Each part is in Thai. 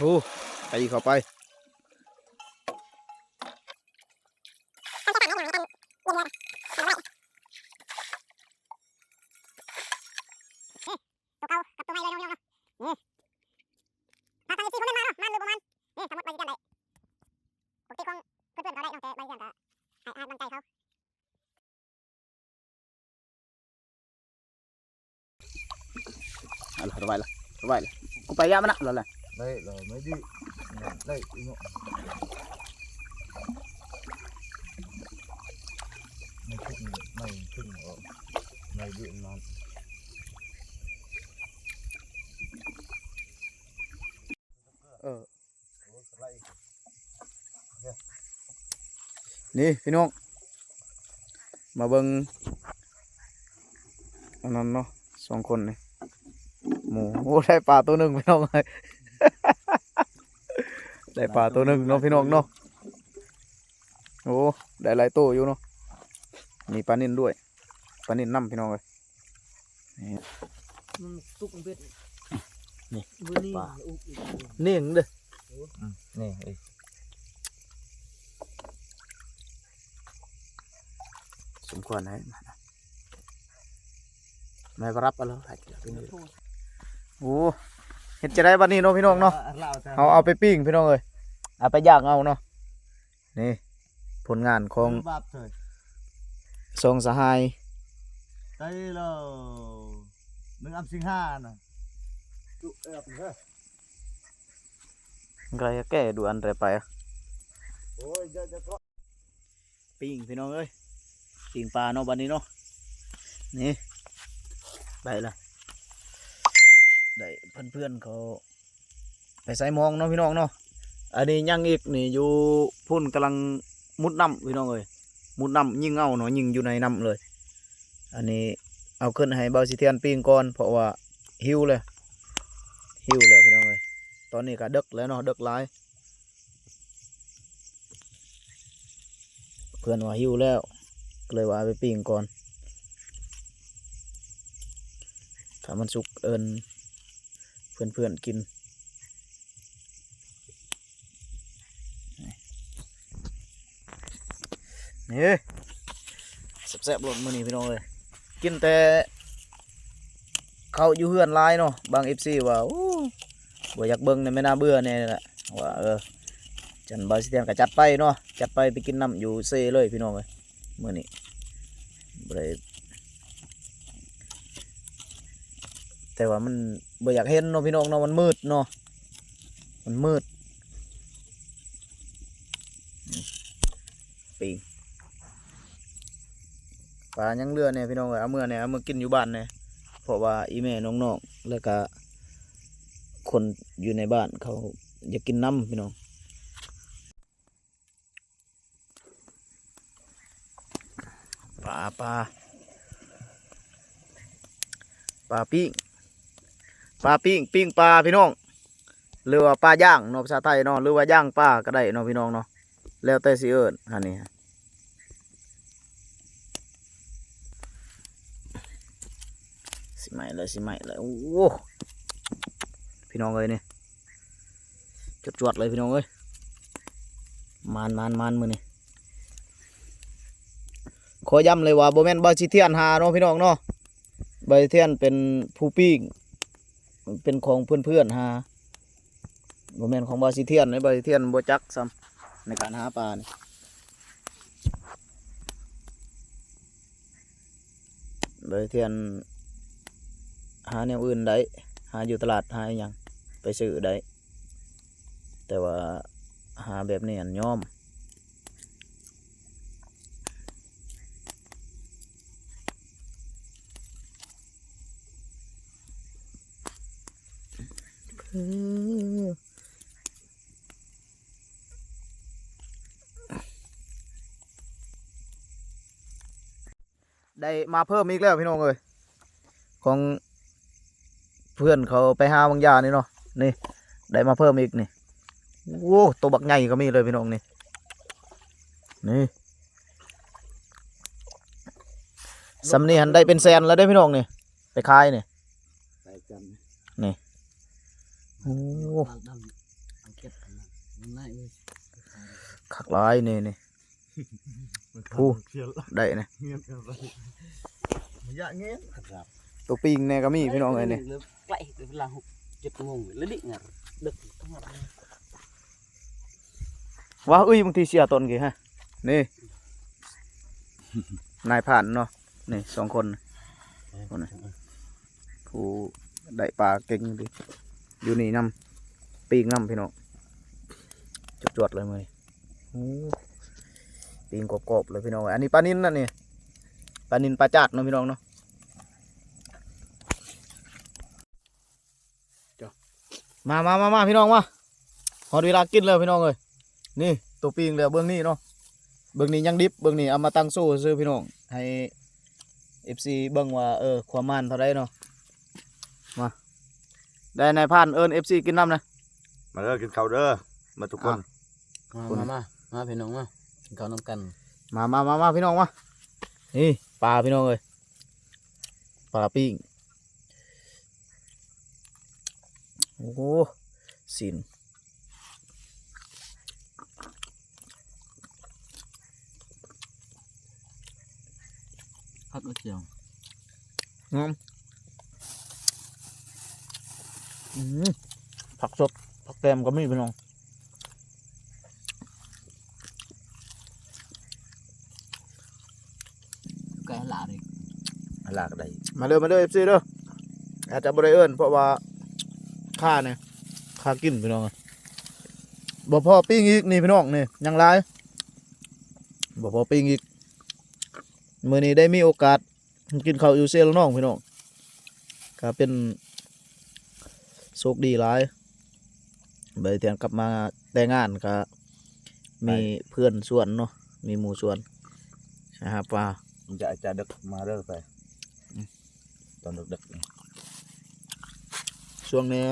ทูไปเข้าไปตัวเก่ากับตัวใหม่เลยน้องๆนี่ถ้าทางที่เขาไม่มาเนาะมันหรือบ่มันนี่สมมติใบสีเทียนไปกติของเพื่อนเขาได้น้องแต่ใบสีเทียนก็ให้ให้กำลังใจเขาเอาละระบายละระบายละกูไปยามันนะล้วแหละ đây là mấy đi Nè, đây ý ngộ mày thích mày thích ở mày điện mà เออนี่พี่น้อง มาเบิงอันนั้นเนาะสองคนนี่หมูโอ้ได้ปลาตัวหนึ่งพี่น้องเลย ได้ปลาตัวหนึ่งเนาะพี่น้องเนาะโอ้ได้หลายตัวอยู่เนาะมีปลานิ่นด้วยปลานิ่นน้ำพี่น้องเลยมันตุกมันเป็ดนี่มือนี่ปลาอุกอีกนี่งเด้อ nè ê สมควรให้มานะแม่ก็รับเอาแล้วให้กินพี่น้องโอ้ เห็ดจะได้บัดนี้เนาะพี่น้องเนาะ lão ta เอาเอาไปปิ้งพี่น้องเอ้ยเอาไปย่างเอาเนาะนี่ผลงานของ bạp thôi สองสหาย đây là nước âm sinh ha nè tụ ép nữa ใครจะแก้ดูอันไรไปอะ ôi giờ giờ có ปิ้งพี่น้องเอ้ยปิ้งปลาเนาะบัดนี้เนาะนี่ได้ละ ได้เพื่อนๆเขา ไปใส่มองเนาะพี่น้องเนาะอันนี้ยังอีกนี่อยู่พุ่นกำลังมุดน้ำพี่น้องเอ้ยมุดน้ำยิงเอาเนาะยิงอยู่ในน้ำเลย อันนี้เอาขึ้นให้เบาสิเทียนปิ้งก่อนเพราะว่าหิวเลยหิวแล้วพี่น้องเอ้ยตอนนี้ก็ดึกแล้วเนาะดึกหลายเพื่อนว่าหิวแล้วก็เลยว่าเอาไปปิ้งก่อนถ้ามันสุกเอิน เพื่อนๆกิน นี่แซ่บๆรสมื้อนี้พี่น้องเลยกินแต่เขาอยู่เฮือนหลายเนาะบางเอฟซีว่าบ่อยากเบิ่งเนี่ยไม่น่าเบื่อเนี่ยแหละว่าเออจันบาสิเตียนก็จัดไปเนาะจัดไปไปกินน้ำอยู่เซ่เลยพี่น้องเลยมื่อนี้บ่ไแต่ว่ามันบ่อยากเห็นเนาะพี่น้องเนาะมันมืดเนาะมันมืดปิงปลายังเรือเนี่ยพี่น้องเอาเมื่อเนี่ยเอามื่อกินอยู่บ้านเนี่ยเพราะว่าอีแม่น้องๆแล้วก็คนอยู่ในบ้านเขาอยากกินน้ำพี่น้องปลาปลาปลาปิ้ง ปลาปิ้งปิ้งปลาพี่น้องหรือว่าปลาย่างเนาะภาษาไทยเนาะหรือว่าย่างปลาก็ได้เนาะพี่น้องเนาะแล้วแต่สิเอิญอันนี้สิใหม่เลยสิใหม่เลยโอ้พี่น้องเอ้ยนี่จวดเลยพี่น้องเอ้ยมานมานมานมือนี่ขอย้ำเลยว่าโบแมนบาชิเทียนหาเนาะพี่น้องเนาะบาชิเทียนเป็นผู้ปิ้ง เป็นของเพื่อนๆหาโบแมนของบาชิเทียนในบาชิเทียนบ่จักซ้ำในการหาปลานี่บาชิเทียนหาแนวอื่นได้หาอยู่ตลาดหาอหยังไปซื้อได้แต่ว่าหาแบบนี้อันย่อม ได้มาเพิ่มอีกแล้วพี่น้องเอ้ยของเพื่อนเขาไปหาบางอยางนี่เนาะนี่ได้มาเพิ่มอีกนี่โว้ตัวบักใหญ่ก็มีเลยพี่น้องนี่นี่สำนีหันได้เป็นแสนแล้วได้อพี่น้องนี่ไปขายนี่ Đây chân โอ้ดำมันน่าอุ้ยคักลายนี่นี่ ผู้ เขียวได้นะเงียบกันไประยะเงี้ยครับตัวปิงเนี่ยก็มีพี่น้องเอ้ยนี่ใกล้เวลาหกเจ็ดโมงแล้วดิเงาดึกทั้งหมดว่าอุ้ยบางทีเสียตนกี่ฮะ นี่ นายผ่านเนาะ นี่สองคนคนน่ะผู้ได้ปลาเก่งดิ อยู่นี่น้ำปีกน้ำพี่น้องจวดๆเลยมือโอ้ปีงกรอบๆเลยพี่น้องอันนี้ปลานินนั่นนี่ปลานินปลาจาดเนาะพี่น้องเนาะมามามามาพี่น้องมาหอดเวลากินเลยพี่น้องเอ้ยนี่ตัวปิงเหลือเบื้องนี้เนาะเบื้องนี้ยังดิบเบื้องนี้เอามาตั้งโซ่ซื้อพี่น้องให้เอฟซีเบิ่งว่าเออความมันเท่าไรเนาะ ได้นายพรานเอิญเอฟซีกินน้ำนะมาเด้อกินข้าวเด้อมาทุกคนมามามามาพี่น้องมากินข้าวนำกัน มามามามาพี่น้องมานี่ปลาพี่น้องเลยปลาปิ้งโอ้โหสินพักก็เจียวงอมอืม ผักสดผักแกมก็มีพี่น้องแกหลาเลยหลากได้มาเด้อมาเด้อเอฟซีเด้ออาจจะบ่ได้เอิ้นเพราะว่าค่าเนี่ยค่ากินพี่น้องอะบ่พอปิ้งอีกนี่พี่น้องนี่ยังหลายบ่พอปิ้งอีกมื้อนี้ได้มีโอกาสกินข้าวอยู่เซลน้องพี่น้องก็เป็น โชคดีหลายใบเตียนกลับมาแต่งงานก็มีเพื่อนส่วนเนาะมีหมู่ส่วนนะครับว่ามันจะอาจจะดึกมาเด้อไปอืมตอนดึกๆนี่ช่วงนี้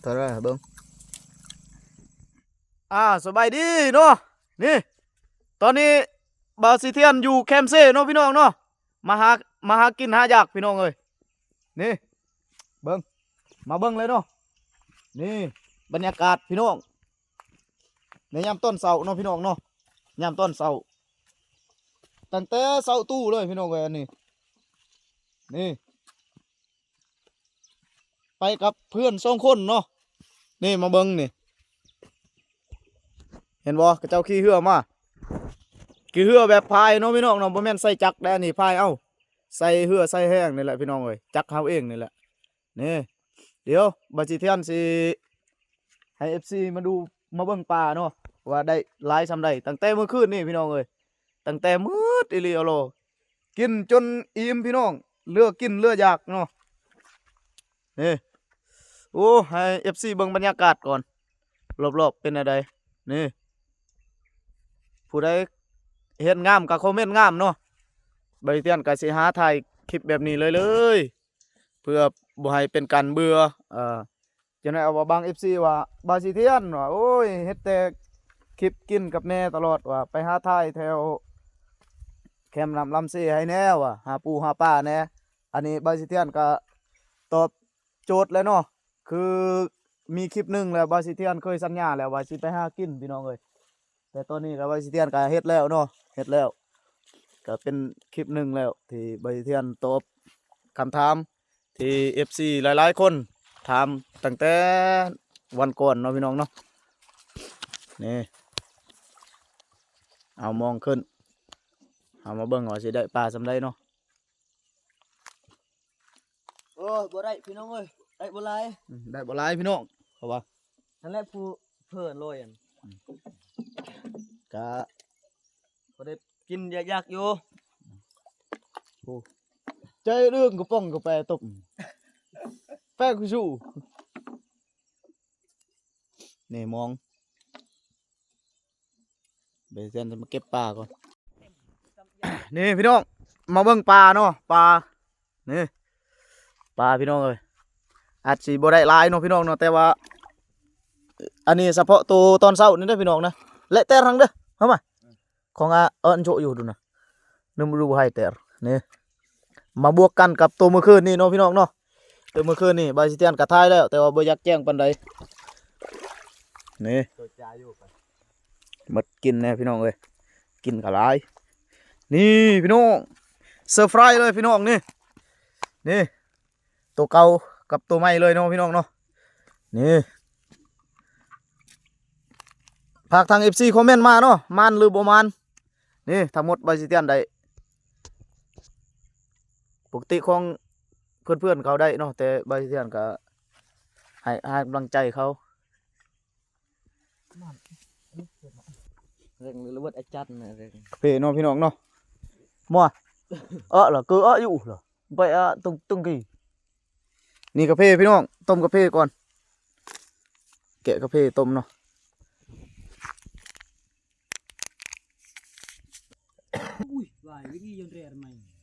เท่าไหรเบิ้งอ่าสบายดีเนาะนี่ ตอนนี้บาซิเทียนอยู่แคมป์เซ่เนาะพี่น้องเนาะมาหามาหากินหาอยากพี่น้องเอ้ยนี่เบิ้ง มาเบิ้งเลยเนาะนี่บรรยากาศพี่น้องในยามต้นเสาเนาะพี่น้องเนาะยามต้นเสาตั้งแต่เสาตู้เลยพี่น้องเอ้ยอันนี้นี่ไปกับเพื่อนสองคนเนาะนี่มาเบิ้งนี่ เห็นบ่กระเจ้าขี่เหือมาขี่เหือแบบพายเนาะพี่น้องเนาะบ่แม่นใส่จักรแด้นี่พายเอ้าใส่เหือใส่แห้งนี่แหละพี่น้องเอ้ยจักรเฮาเองนี่แหละนี่ เดี๋ยวบัจิเทียนสิให้ FC มาดูมาเบิ่งปลาเนาะว่าได้หลายซำใดตั้งแต่เมื่อคืนนี่พี่น้องเอ้ยตั้งแต่มืดอีหลีเอาโลกินจนอิ่มพี่น้องเลือกกินเลือกอยากเนาะนี่โอ้ให้เอฟซีเบิ่งบรรยากาศก่อน รอบๆเป็นอะไรนี่ผู้ใดเห็นงามก็คอมเมนต์งามเนาะบริเตียนก็สิหาถ่ายคลิปแบบนี้เลยเลย เพื่อบ่ให้เป็นการเบื่อเอ่อจะได้เอาว่าบาง FC ว่าบาสิเทียนว่าโอ้ยเฮ็ดแต่คลิปกินกับแม่ตลอดว่าไปหาถ่ายแถวแคมป์ลำลำซีให้แน่ว่ะหาปูหาปลาแน่อันนี้บาสิเทียนก็ตอบโจทย์แล้วเนาะคือมีคลิปหนึ่งแล้วบาซิเทียนเคยสัญญาแล้วว่าสิไปหากินพี่น้องเอ้ยแต่ตอนนี้ก็บาซิเทียนก็เฮ็ดแล้วเนาะเฮ็ดแล้ว ก็เป็นคลิปหนึ่งแล้วที่บาซิเทียนตอบคำถาม ที่ FC หลายๆ คนถามตั้งแต่วันก่อนเนาะพี่น้องเนาะนี่เอามองขึ้นเอามาเบิ่งว่าสิได้ปลาสำได้เนาะโอ้บ่ได้พี่น้องเอ้ยได้บ่ไรอืมได้บ่หลายพี่น้องเขาว่านั่นแหละผู้เพิ่นโรยอันกะบ่ได้กินยากๆอยู่ ใจเรื่องกระป้องกระแปรตบแป้งคือชูนี่มองเบเซนจะมาเก็บปลาก่อน นี่พี่น้อง มาเบิ่งปลาเนาะปลา นี่ปลาพี่น้องเอ้ยอาจสิบ่ได้หลายเนาะพี่น้องเนาะแต่ว่า อันนี้เฉพาะตัวตอนเช้านี่เด้อพี่น้องนะและแต่รังเด้อเข้ามาของอาเอิญโชอยู่ดูนะนึมรู้ให้แต่นี่ มาบวกกันกับตัวเมื่อคืนนี่เนาะพี่น้องเนาะตัวเมื่อคืนนี่บาซิเตียนกระทายแล้ว แต่ว่าบ่อยากแจ้งปานใดนี่ตัวจ่าอยู่ไปหมดกินแน่พี่น้องเอ้ยกินกะหลายนี่พี่น้องเซอร์ไพรส์เลยพี่น้องนี่นี่ตัวเก่ากับตัวใหม่เลยเนาะพี่น้องเนาะนี่ฝากทาง FC คอมเมนต์มาเนาะมันหรือบ่มันนี่ทั้งหมดใบสิเตียนได้ ปกติของเพื่อนๆเขาได้เนาะแต่ใบสิเตียนก็ให้ให้กำลังใจเขาเรื่องหรือว่าอาจารย์นะเรื่องเพเนาะพี่น้องเนาะมั่วเออเหรอคือเอออยู่เหรอไปเออตึงตึงกี่นี่กาแฟพี่น้องต้มกาแฟก่อน แกะกาแฟต้มเนาะอุ้ยว่ายวิ่งยนเรียนใหม่วิ่งแล้วก็คือมันจุยจะเกลือนอมเรียนจ่านะเรียนจ่าใบว่าทำเกลือเนี่ยมั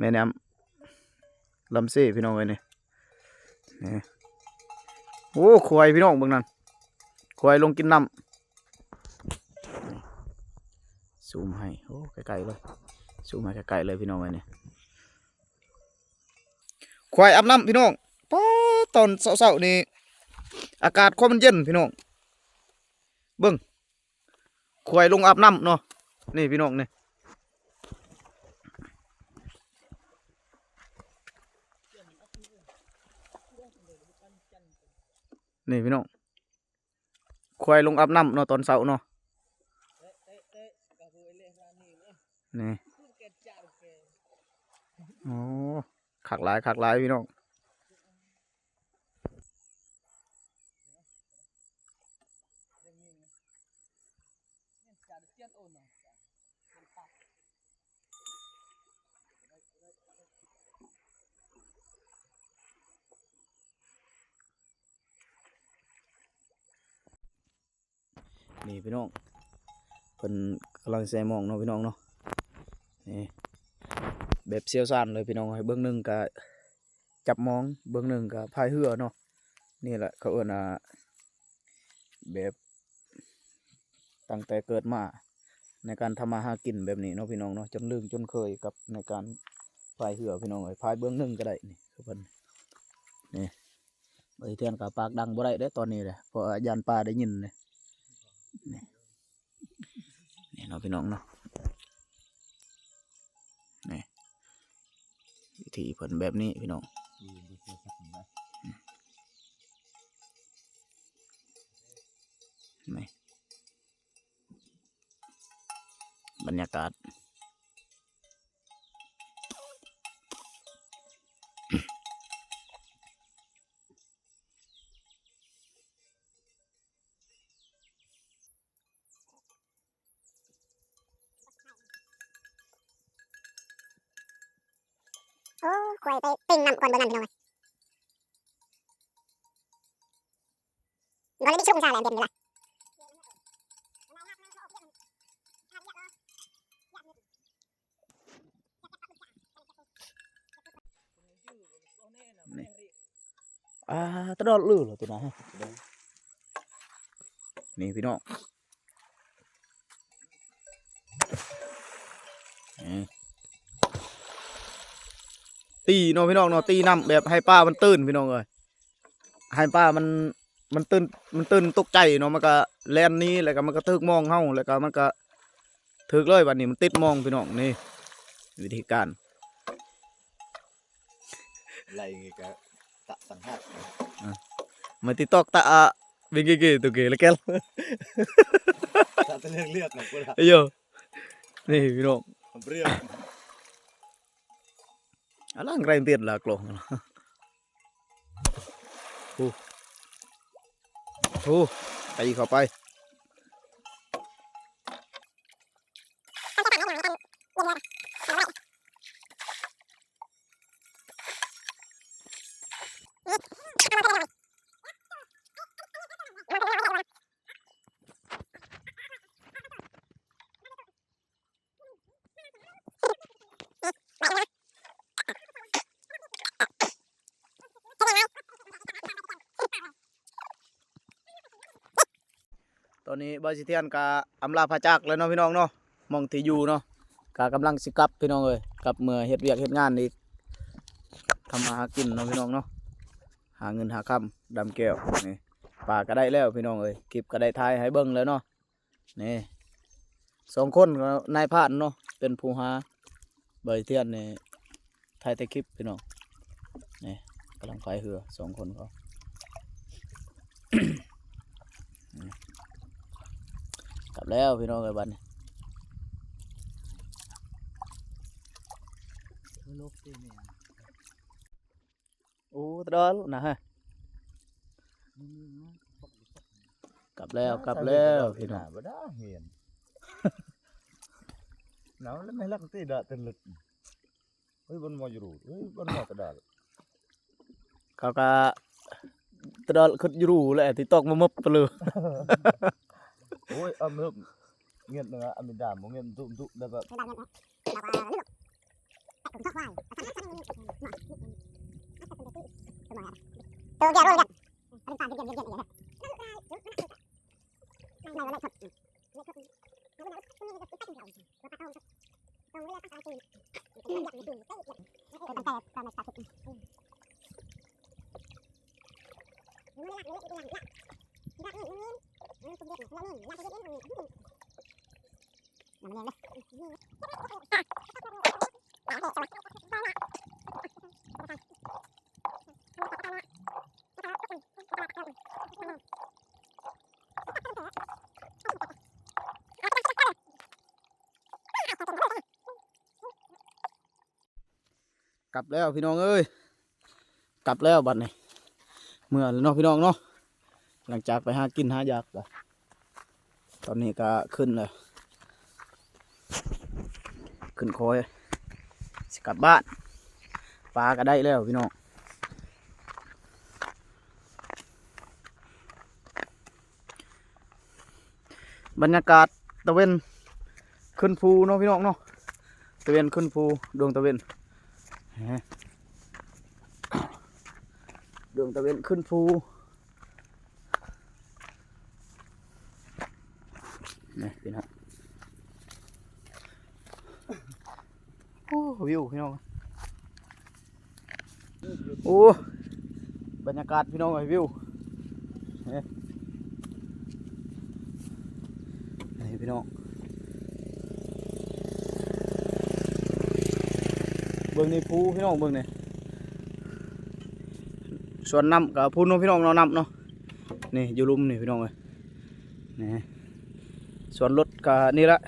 แม่น้ำลำเซ่พี่น้องเลยนี่นี่โอ้ควายพี่น้องเบิ่งนั่นควายลงกินน้ำซูมให้โอ้ไกลๆเลยซูมให้ไกลๆเลยพี่น้องเลยนี่ควายอาบน้ำพี่น้องป้าตอนเช้าๆนี่อากาศความมันเย็นพี่น้องเบิ้งควายลงอาบน้ำเนาะนี่พี่น้องเนี่ย นี่พี่น้องควายลงอาบน้ำเนาะตอนเช้าเนาะนี่โอ้ขักหลายขักหลายพี่น้อง นี่พี่น้องเป็นกำลังใส่มองเนาะพี่น้องเนาะนี่แบบเซียวซานเลยพี่น้องให้เบื้องหนึ่งก็จับมองเบื้องหนึ่งก็พายเรือเนาะนี่แหละเขาเอิ้นอ่าแบบตั้งแต่เกิดมาในการทำมาหากินแบบนี้เนาะพี่น้องเนาะจนลืมจนเคยกับในการพายเรือพี่น้องเอ้ยพายเบื้องหนึ่งก็ได้นี่คือเพิ่นนี่ใบเทียนกับปากดังบ่ได้เด้ตอนนี้เลยเพราะยานปลาได้ยินเลย นี่นี่เนาะพี่น้องเนาะนี่วิธีผลแบบนี้พี่น้องนี่บรรยากาศ ก่อนเบนนั่นพี่น้องเอ้ยก่อลยดิชุ่มชาแหลมเด่นเลยล่ะอ่าตลอดลือเหรอตัวนั้นนี่พี่น้องนี่ ตีเนาะพี่น้องเนาะตีน้ำแบบให้ป้ามันตื่นพี่น้องเอ้ยให้ป้ามันมันตื่นมันตื่นตกใจเนาะมันก็แลนหนี้แล้วก็มันก็ถึกมองเฮาแล้วก็มันก็ถึกเลยบัดนี้มันติดมองพี่น้องนี่ วิธีการไรเงี้ยก็ตะสังหารมาติดตอกตาอะวิ่งเก๋ๆตัวเก๋แล้วแกลตะตะเลือกเลือกนะกูละไอ้โยนี่พี่น้องเปรี้ยวอะไรแรง เตียนละกลองโอ้โหตีเข้าไป อ นี้บาสิเทียนกาอำลาพระจักแล้วเนาะพี่น้องเนาะมองที่อยู่เนาะกากำลังสิกลับพี่น้องเอ้ยกลับเมื่อเฮ็ดเวียกเฮ็ดงานอีกทำมาหากินเนาะพี่น้องเนาะหาเงินหาคำดำแก้วนี่ปลาก็ได้แล้วพี่น้องเอ้ยคลิปก็ได้ถ่ายให้เบิ่งแล้วเนาะนี่สองคนนายพานเนาะเป็นผู้หาบาสิเทียนนี่ถ่ายแต่คลิปพี่น้องนี่กำลังพายเรือสองคนเขา กลับแล้วพี่น้องไอ้บัดนโอ้ตะดอลนะฮะกลับแล้วกลับแล้วพี่น้องบ่ได้เห็นหนาวแล้วไม่รักตีดาตึนลึกเฮ้ยบนมออยู่รู้เฮ้ยบนมอตะดาลเขาก็ตะดอลขึ้นอยู่รูแหละที่ตกมามึบไปเลย โอ้ยอำเอิบเงียบนะอมิดามบ่เงียบตุ้มตุ้มได้แบบ ไม่ได้เงินนะเรา กลับแล้วพี่น้องเอ้ยกลับแล้วบัดนี้เมื่อแล้วเนาะพี่น้องเนาะหลังจากไปหากินหายากไป ตอนนี้ก็ขึ้นเลย ขึ้นคอยสกลับบ้านปลาก็ได้แล้วพี่น้องบรรยากาศตะเวนขึ้นภูเนาะพี่น้องเนาะตะเวนขึ้นภูดวงตะเวนดวงตะเวนขึ้นภู นี่พี่น้องโอ้วิวพี่น้องโอ้บรรยากาศพี่น้องไอ้วิวนี่พี่น้องเบิ่งในภูพี่น้องเบิ่งนี่ส่วนน้ำกับพูนเนาะพี่น้องเรานำเนาะนี่อยู่ลุมนี่พี่น้องเลยนี่ ส่วนรถก็นี่ละ